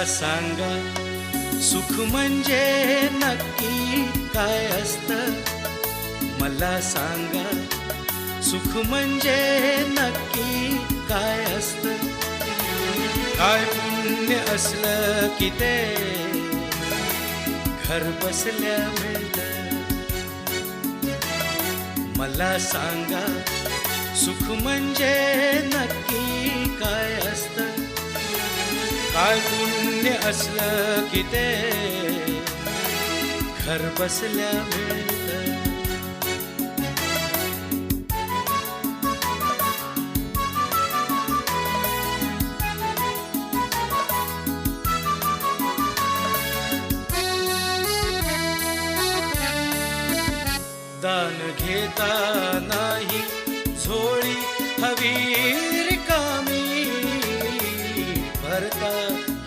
म्हणजे मला सांगा सुख म्हणजे नक्की काय असत? मला सांगा सुख म्हणजे नक्की काय असत? काय पुण्य असलं की ते? घर बसल्या मिळत. मला सांगा सुख म्हणजे नक्की काय असत? काय पुण्य असलं की ते घर बसल्या मिळत दान घेता नाही झोळी हवी रिकामी भरता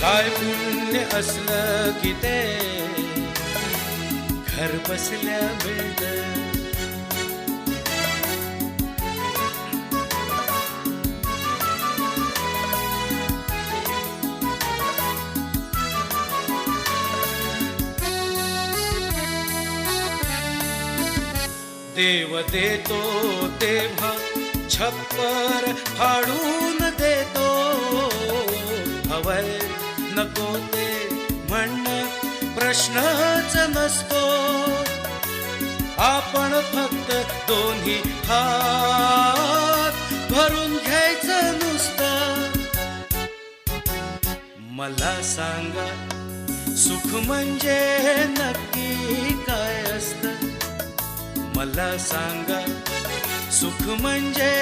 काय पुण्य असलं की ते? घर बसल्या मिळत. देव देतो तेव्हा छप्पर फाडून प्रश्नच नसतो. आपण फक्त दोन्ही हात भरून घ्यायचं नुसतं. मला सांगा सुख म्हणजे नक्की काय असतं? मला सांगा सुख म्हणजे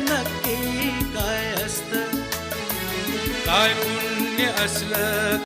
नक्की काय असत? काय पुण्य असलं